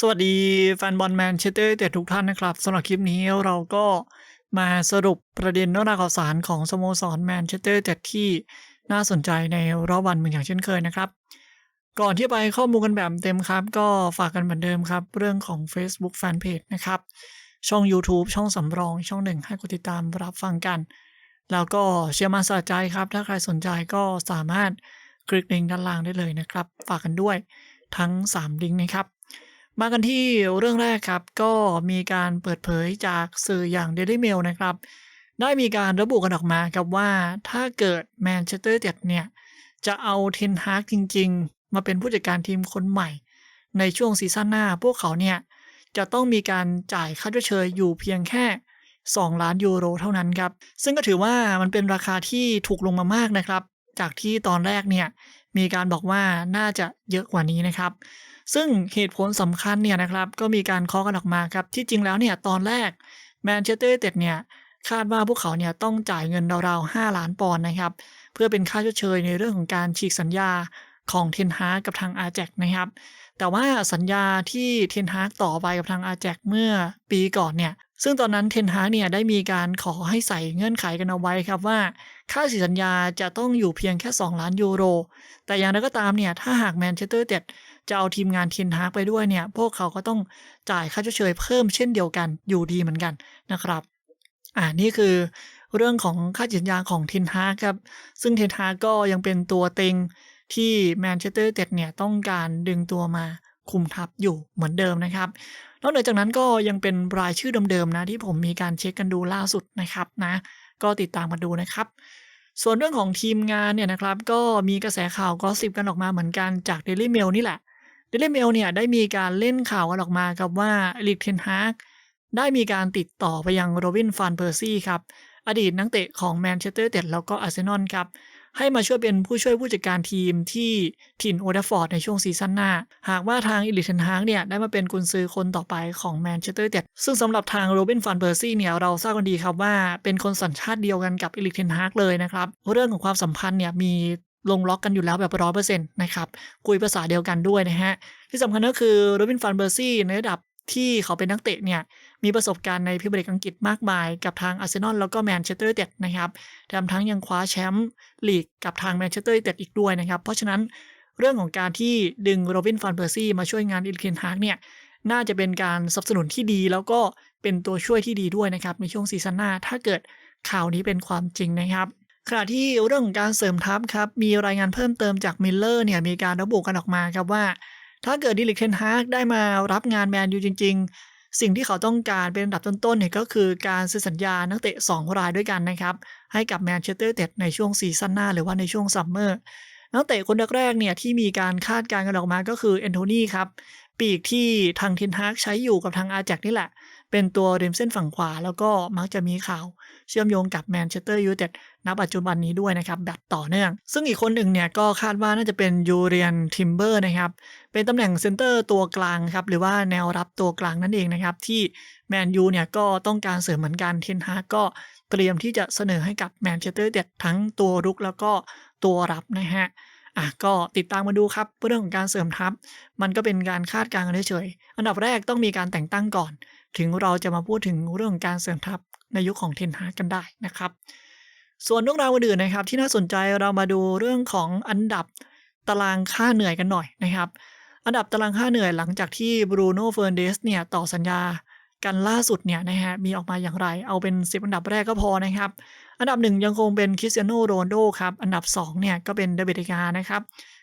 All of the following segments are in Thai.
สวัสดีแฟนบอลแมนเชสเตอร์เต็ดทุกท่านนะครับสำหรับคลิปนี้เราก็มาสรุปประเด็นเรื่องราวข่าวสารของสโมสรแมนเชสเตอร์เต็ดที่น่าสนใจในรอบวันเหมือนอย่างเช่นเคยนะครับ ก่อนที่ไปข้อมูลกันแบบเต็มครับ ก็ฝากกันเหมือนเดิมครับ เรื่องของ Facebook Fanpage นะครับ ช่อง YouTube ช่องสำรองช่องหนึ่งให้กดติดตามรับฟังกัน แล้วก็เชื่อมาสะใจครับ ถ้าใครสนใจก็สามารถคลิกลิงก์ด้านล่างได้เลยนะครับ ฝากกันด้วยทั้ง 3 ลิงก์นะครับ มากันที่เรื่องแรกครับ ก็มีการเปิดเผยจากสื่ออย่าง Daily Mail นะครับ ได้มีการระบุกันออกมาครับว่าถ้าเกิดแมนเชสเตอร์เจ็ดเนี่ย จะเอาเทนฮากจริง ๆ มาเป็นผู้จัดการทีมคนใหม่ ในช่วงซีซั่นหน้าพวกเขาเนี่ย จะต้องมีการจ่ายค่าชดเชยอยู่เพียงแค่ 2 ล้านยูโรเท่านั้นครับ ซึ่งก็ถือว่ามันเป็นราคาที่ถูกลงมามากนะครับ จากที่ตอนแรกเนี่ยมีการบอกว่าน่าจะเยอะกว่านี้นะครับ ซึ่งเหตุผลสำคัญเนี่ยนะครับก็มีการเคาะกันออกมาครับที่จริงแล้วเนี่ยตอนแรกแมนเชสเตอร์ยูไนเต็ดเนี่ยคาดว่าพวกเขาเนี่ยต้องจ่ายเงินราวๆ5ล้านปอนด์นะครับ เพื่อเป็นค่าชดเชยในเรื่องของการฉีกสัญญาของเทนฮากกับทางอาแจกนะครับ แต่ว่าสัญญาที่เทนฮากต่อไปกับทางอาแจกเมื่อปีก่อนเนี่ย ซึ่งตอนนั้นเทนฮาเนี่ยได้มีการขอให้ใส่เงื่อนไขกันเอาไว้ครับว่า ค่าฉีกสัญญาจะต้องอยู่เพียงแค่ 2 ล้านยูโร แต่อย่างไรก็ตามเนี่ยถ้าหากแมนเชสเตอร์เต็ดจะเอาทีมงานเทนฮากไปด้วยเนี่ยพวกเขาก็ต้องจ่ายค่าชดเชยเพิ่มเช่นเดียวกันอยู่ดีเหมือนกันนะครับอ่านี่คือเรื่องของค่าสัญญาของเทนฮากครับซึ่งเทนฮากก็ยังเป็นตัวเต็งที่แมนเชสเตอร์เต็ดเนี่ยต้องการดึงตัวมา คุมทัพอยู่เหมือนเดิมนะครับนอกเหนือจากนั้นก็ยังเป็นรายชื่อเดิมๆนะที่ผมมีการเช็คกันดูล่าสุดนะครับนะก็ติดตามมาดูนะครับส่วนเรื่องของทีมงานเนี่ยนะครับก็มีกระแสข่าวก็สิบกันออกมาเหมือนกันจาก Daily Mail นี่แหละ Daily Mail เนี่ยได้มีการเล่นข่าวกันออกมาครับว่าลิกเทนฮากได้มีการติดต่อไปยังโรบินฟานเพอร์ซี่ครับอดีตนักเตะของแมนเชสเตอร์ยูไนเต็ดแล้วก็อาร์เซนอลครับ ให้มาช่วยเป็นผู้ช่วยผู้จัดการทีมที่ถิ่นโอเดฟอร์ดในช่วงซีซั่นหน้า หากว่าทางอิลิเทนฮากเนี่ยได้มาเป็นกุนซือคนต่อไปของแมนเชสเตอร์ยูไนเต็ดซึ่งสำหรับทางโรบินฟันเบอร์ซี่เนี่ยเราทราบกันดีครับว่าเป็นคนสัญชาติเดียวกันกับอิลิเทนฮากเลยนะครับเรื่องของความสัมพันธ์เนี่ยมีลงล็อกกันอยู่แล้วแบบร้อยเปอร์เซ็นต์นะครับ คุยภาษาเดียวกันด้วยนะฮะ ที่สำคัญก็คือโรบินฟันเบอร์ซี่ในระดับ ที่เขาเป็นนักเตะเนี่ยมีประสบการณ์ในพรีเมียร์ลีกอังกฤษมากมาย กับทางอาร์เซนอลแล้วก็แมนเชสเตอร์เต็ดนะครับแถมทั้งยังคว้าแชมป์ลีกกับทางแมนเชสเตอร์เต็ดอีกด้วยนะครับ เพราะฉะนั้นเรื่องของการที่ดึงโรบินฟันเบอร์ซี่มาช่วยงานอิลเคนฮากเนี่ยน่าจะเป็นการสนับสนุนที่ดี แล้วก็เป็นตัวช่วยที่ดีด้วยนะครับในช่วงซีซั่นหน้า ถ้าเกิดข่าวนี้เป็นความจริงนะครับขณะที่เรื่องของการเสริมทัพครับมีรายงานเพิ่มเติมจากมิลเลอร์เนี่ยมีการระบุกันออกมาครับว่า ถ้าเกิดดิลิกเทนฮากได้มารับงานแมนยูจริง ๆ สิ่งที่เขาต้องการเป็นอันดับต้นๆเนี่ยก็คือการซื้อสัญญานักเตะ 2 รายด้วยกันนะครับ ให้กับแมนเชสเตอร์เต็ดในช่วงซีซั่นหน้าหรือว่าในช่วงซัมเมอร์นักเตะคนแรกๆเนี่ยที่มีการคาดการณ์กันออกมาก็คือแอนโทนีครับ ปีกที่ทางเทนฮากใช้อยู่กับทางอาแจกนี่แหละ เป็นตัวริมเส้นฝั่งขวา แล้วก็มักจะมีข่าว เชื่อมโยงกับแมนเชสเตอร์ยูไนเต็ดณปัจจุบันนี้ด้วยนะครับ แบบต่อเนื่อง ซึ่งอีกคนหนึ่งเนี่ยก็คาดว่าน่าจะเป็นยูเรียนทิมเบอร์นะครับ เป็นตำแหน่งเซนเตอร์ตัวกลางครับ หรือว่าแนวรับตัวกลางนั่นเองนะครับ ที่แมนยูเนี่ยก็ต้องการเสริมเหมือนกันเทนฮากก็เตรียมที่จะเสนอให้กับแมนเชสเตอร์เต็ดทั้งตัวรุกแล้วก็ตัวรับนะฮะ อะก็ติดตามมาดูครับเรื่องของการเสริมทัพ มันก็เป็นการคาดการณ์กันเฉยๆอันดับแรกต้องมีการแต่งตั้งก่อน ถึงเราจะมาพูดถึงเรื่องของการเสริมทัพในยุคของเทนฮากกันได้นะครับ ส่วนเรื่องราวอื่นๆนะครับ ที่น่าสนใจเรามาดูเรื่องของอันดับตารางค่าเหนื่อยกันหน่อยนะครับ อันดับตารางค่าเหนื่อยหลังจากที่บรูโน่เฟอร์เดสเนี่ยต่อสัญญากันล่าสุดเนี่ยนะฮะมีออกมาอย่างไร เอาเป็น 10 อันดับแรกก็พอนะครับ อันดับ 1 ยังคงเป็นคริสเตียโนโรนโดครับ อันดับ 2 เนี่ยก็เป็นเดวิดกานะครับ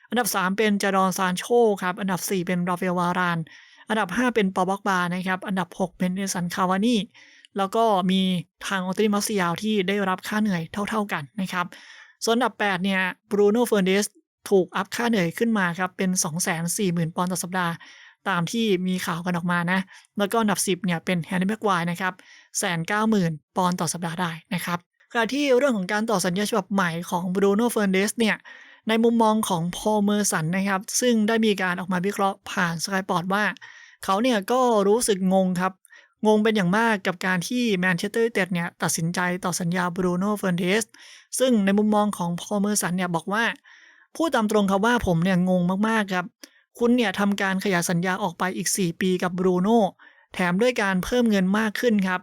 อันดับ 3 เป็นจารอนซานโชครับ อันดับ 4 เป็นราฟาเอลวาราน อันดับ 5 เป็นปอบ็อกบานะครับ อันดับ 6 เป็นเอสันคาวานี่ แล้วก็มีทางออตติมัสยาวที่ได้รับค่าเหนื่อยเท่า ๆกันนะครับ ส่วนอันดับ 8 เนี่ย บรูโน่เฟอร์เดสถูกอัพค่าเหนื่อยขึ้นมาครับ เป็น 240,000 ปอนด์ต่อสัปดาห์ตามที่มีข่าวกันออกมานะ แล้วก็อันดับ 10 เนี่ยเป็นแฮนนี่แม็กควายนะครับแสนเก้าหมื่นปอนด์ต่อสัปดาห์ได้นะครับ ขณะที่เรื่องของการต่อสัญญาฉบับใหม่ของบรูโน่เฟอร์เดสเนี่ยในมุมมองของพอลเมอร์สันนะครับ ซึ่งได้มีการออกมาวิเคราะห์ผ่านสกายปอร์ตว่า เขาเนี่ยก็รู้สึกงงครับ งงเป็นอย่างมากกับการที่แมนเชสเตอร์ยูไนเต็ดเนี่ยตัดสินใจต่อสัญญาบรูโน่เฟอร์เดสซึ่งในมุมมองของพอลเมอร์สันเนี่ยบอกว่าพูดตามตรงครับว่าผมเนี่ยงงมากๆครับ คุณเนี่ยทำการขยายสัญญาออกไปอีก 4 ปีกับบรูโน่แถมด้วยการเพิ่มเงินมากขึ้นครับ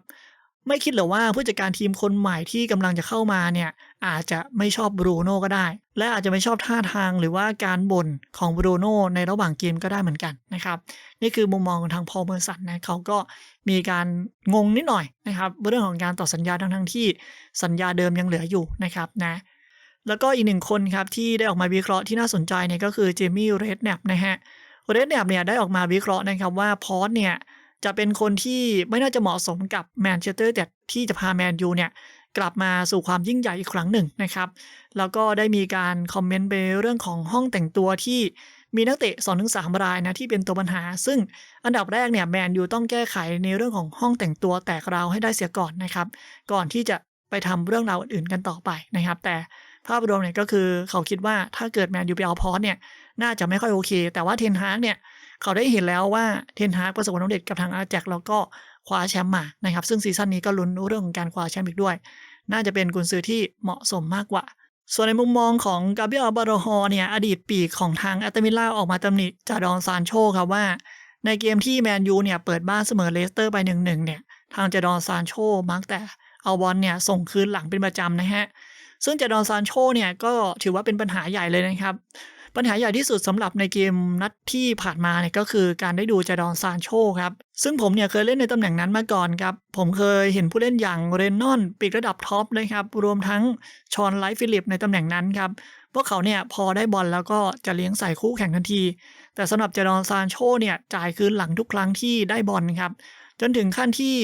ไม่คิดหรือว่าผู้จัดการทีมคนใหม่ที่กำลังจะเข้ามาเนี่ยอาจจะไม่ชอบบรูโน่ก็ได้ และอาจจะไม่ชอบท่าทางหรือว่าการบ่นของบรูโน่ในระหว่างเกมก็ได้เหมือนกันนะครับนี่คือมุมมองของทางพอลเมอร์สันนะเขาก็มีการงงนิดหน่อยนะครับเรื่องของการต่อสัญญาทั้งทั้งที่สัญญาเดิมยังเหลืออยู่นะครับนะแล้วก็อีกหนึ่งคนครับที่ได้ออกมาวิเคราะห์ที่น่าสนใจเนี่ยก็คือเจมี่เรดแนปนะฮะเรดแนปเนี่ยได้ออกมาวิเคราะห์นะครับว่าพอสเนี่ย จะเป็นคนที่ไม่น่าจะเหมาะสมกับแมนเชสเตอร์แต่ที่จะพาแมนยูเนี่ยกลับมาสู่ความยิ่งใหญ่อีกครั้งหนึ่งนะครับ แล้วก็ได้มีการคอมเมนต์ไปเรื่องของห้องแต่งตัวที่มีนักเตะ2-3รายนะที่เป็นตัวปัญหา ซึ่งอันดับแรกเนี่ยแมนยูต้องแก้ไขในเรื่องของห้องแต่งตัวแตกราวให้ได้เสียก่อนนะครับ ก่อนที่จะไปทำเรื่องราวอื่นๆกันต่อไปนะครับ แต่ภาพรวมเนี่ยก็คือเขาคิดว่าถ้าเกิดแมนยูไปเอาพอสเนี่ยน่าจะไม่ค่อยโอเค แต่ว่าเทนฮากเนี่ย เขาได้เห็นแล้วว่าเทนฮากประสบความสำเร็จกับทางอาแจ็คแล้วก็คว้าแชมป์มานะครับ ซึ่งซีซั่นนี้ก็ลุ้นเรื่องของการคว้าแชมป์อีกด้วย น่าจะเป็นกุนซือที่เหมาะสมมากกว่า ส่วนในมุมมองของกาเบรียลบาโรฮอร์เนี่ยอดีตปีกของทางแอตเตมิล่าออกมาตำหนิจาดอนซานโชครับว่า ในเกมที่แมนยูเนี่ยเปิดบ้านเสมอเลสเตอร์ไปหนึ่งหนึ่งเนี่ยทางจาดอนซานโชมักแต่เอาบอลเนี่ยส่งคืนหลังเป็นประจำนะฮะซึ่งจาดอนซานโชเนี่ยก็ถือว่าเป็นปัญหาใหญ่เลยนะครับ ปัญหาใหญ่ที่สุดสำหรับในเกมนัดที่ผ่านมาเนี่ยก็คือการได้ดูจดอนซานโชครับ ซึ่งผมเนี่ยเคยเล่นในตำแหน่งนั้นมาก่อนครับ ผมเคยเห็นผู้เล่นอย่างเรนนอนปีกระดับท็อปเลยครับ รวมทั้งชอนไลฟ์ฟิลิปในตำแหน่งนั้นครับ พวกเขาเนี่ยพอได้บอลแล้วก็จะเลี้ยงใส่คู่แข่งทันที แต่สำหรับจดอนซานโชเนี่ยจ่ายคืนหลังทุกครั้งที่ได้บอลครับ จนถึงขั้นที่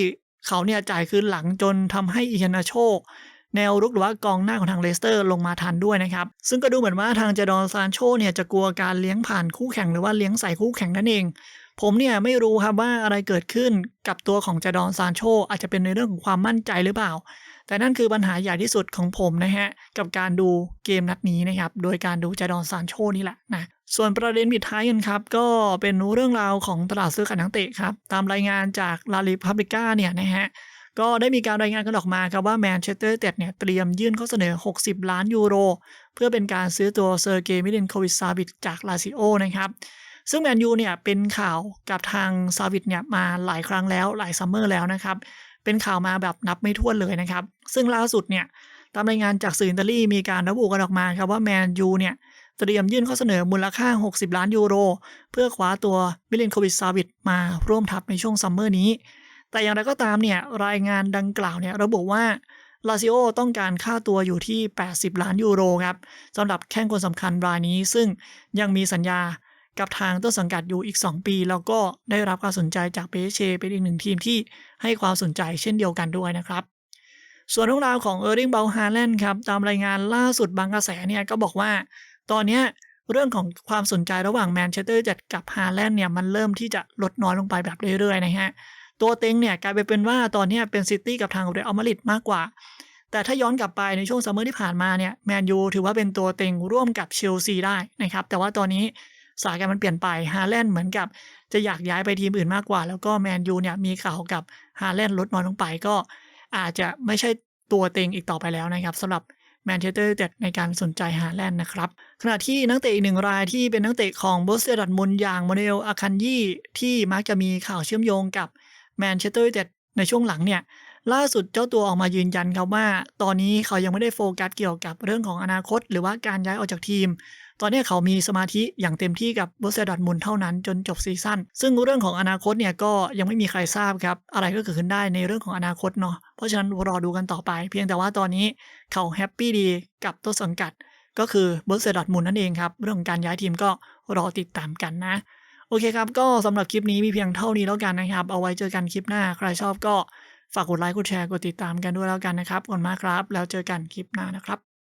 เขาเนี่ยจ่ายคืนหลังจนทำให้อิยานาโช แนวรุกหรือว่ากองหน้าของทางเลสเตอร์ลงมาทันด้วยนะครับ ซึ่งก็ดูเหมือนว่าทางเจดอนซานโชเนี่ยจะกลัวการเลี้ยงผ่านคู่แข่งหรือว่าเลี้ยงใส่คู่แข่งนั่นเอง ผมเนี่ยไม่รู้ครับว่าอะไรเกิดขึ้นกับตัวของเจดอนซานโชอาจจะเป็นในเรื่องของความมั่นใจหรือเปล่า แต่นั่นคือปัญหาใหญ่ที่สุดของผมนะฮะกับการดูเกมนัดนี้นะครับโดยการดูเจดอนซานโชนี่แหละนะส่วนประเด็นปิดท้ายกันครับ ก็เป็นเรื่องราวของตลาดซื้อขายนักเตะครับ ตามรายงานจากลาลิพับลิก้าเนี่ยนะฮะ ก็ได้มีการรายงานกันออกมาครับว่าแมนเชสเตอร์เต็ดเนี่ยเตรียมยื่นข้อเสนอ 60 ล้านยูโร เพื่อเป็นการซื้อตัวเซอร์เกย์มิลินโควิชซาวิตจากลาซิโอนะครับซึ่งแมนยูเนี่ยเป็นข่าวกับทางซาวิตเนี่ยมาหลายครั้งแล้วหลายซัมเมอร์แล้วนะครับเป็นข่าวมาแบบนับไม่ถ้วนเลยนะครับ ซึ่งล่าสุดเนี่ยตามรายงานจากสื่ออิตาลีมีการระบุกันออกมาครับว่าแมนยูเนี่ยเตรียมยื่นข้อเสนอมูลค่า 60 ล้านยูโร เพื่อคว้าตัวมิลินโควิชซาวิตมาร่วมทัพในช่วงซัมเมอร์นี้ แต่อย่างไรก็ตามเนี่ยรายงานดังกล่าวเนี่ยระบุว่าลาซิโอต้องการค่าตัวอยู่ที่ 80 ล้านยูโรครับสำหรับแข้งคนสำคัญรายนี้ ซึ่งยังมีสัญญากับทางต้นสังกัดอยู่อีก 2 ปี แล้วก็ได้รับการสนใจจากเปเชเป็นอีกหนึ่งทีมที่ให้ความสนใจเช่นเดียวกันด้วยนะครับ ส่วนเรื่องราวของเออร์ริงเบลฮาแลนด์ครับตามรายงานล่าสุดบางกระแสเนี่ยก็บอกว่า ตอนนี้เรื่องของความสนใจระหว่างแมนเชสเตอร์จัดกับฮาแลนด์เนี่ยมันเริ่มที่จะลดน้อยลงไปแบบเรื่อยๆนะฮะ ตัวเต็งเนี่ยกลายไปเป็นว่าตอนนี้เป็นซิตี้กับทางเรอัลมาดริดมากกว่า แต่ถ้าย้อนกลับไปในช่วงซัมเมอร์ที่ผ่านมาเนี่ยแมนยูถือว่าเป็นตัวเต็งร่วมกับเชลซีได้นะครับแต่ว่าตอนนี้สานการมันเปลี่ยนไปฮาแลนด์เหมือนกับจะอยากย้ายไปทีมอื่นมากกว่า แล้วก็แมนยูเนี่ยมีข่าวกับฮาแลนด์ลดน้อยลงไปก็ อาจจะไม่ใช่ตัวเต็งอีกต่อไปแล้วนะครับสำหรับแมนเชสเตอร์ยูไนเต็ดในการสนใจฮาแลนด์นะครับ ขณะที่นักเตะอีกหนึ่งรายที่เป็นนักเตะของโบสเซียดัตมุนอย่างโมเดลอาคันยี่ที่มักจะมีข่าวเชื่อมโยงกับ แมนเชสเตอร์ยูไนเต็ดในช่วงหลังเนี่ยล่าสุดเจ้าตัวออกมายืนยันครับว่า ตอนนี้เขายังไม่ได้โฟกัสเกี่ยวกับเรื่องของอนาคต หรือว่าการย้ายออกจากทีม ตอนนี้เขามีสมาธิอย่างเต็มที่กับบุสเซดอร์ทมุนเท่านั้นจนจบซีซั่นซึ่งเรื่องของอนาคตเนี่ยก็ยังไม่มีใครทราบครับ อะไรก็เกิดขึ้นได้ในเรื่องของอนาคตเนาะเพราะฉะนั้นรอดูกันต่อไป เพียงแต่ว่าตอนนี้เขาแฮปปี้ดีกับต้นสังกัด ก็คือบุสเซดอร์ทมุนนั่นเองครับเรื่องของการย้ายทีมก็รอติดตามกันนะ อเคครับ ก็สำหรับคลิปนี้มีเพียงเท่านี้แล้วกันนะครับ เอาไว้เจอกันคลิปหน้า ใครชอบก็ฝากกดไลค์ กดแชร์ กดติดตามกันด้วยแล้วกันนะครับขอบคุณมากครับ แล้วเจอกันคลิปหน้านะครับ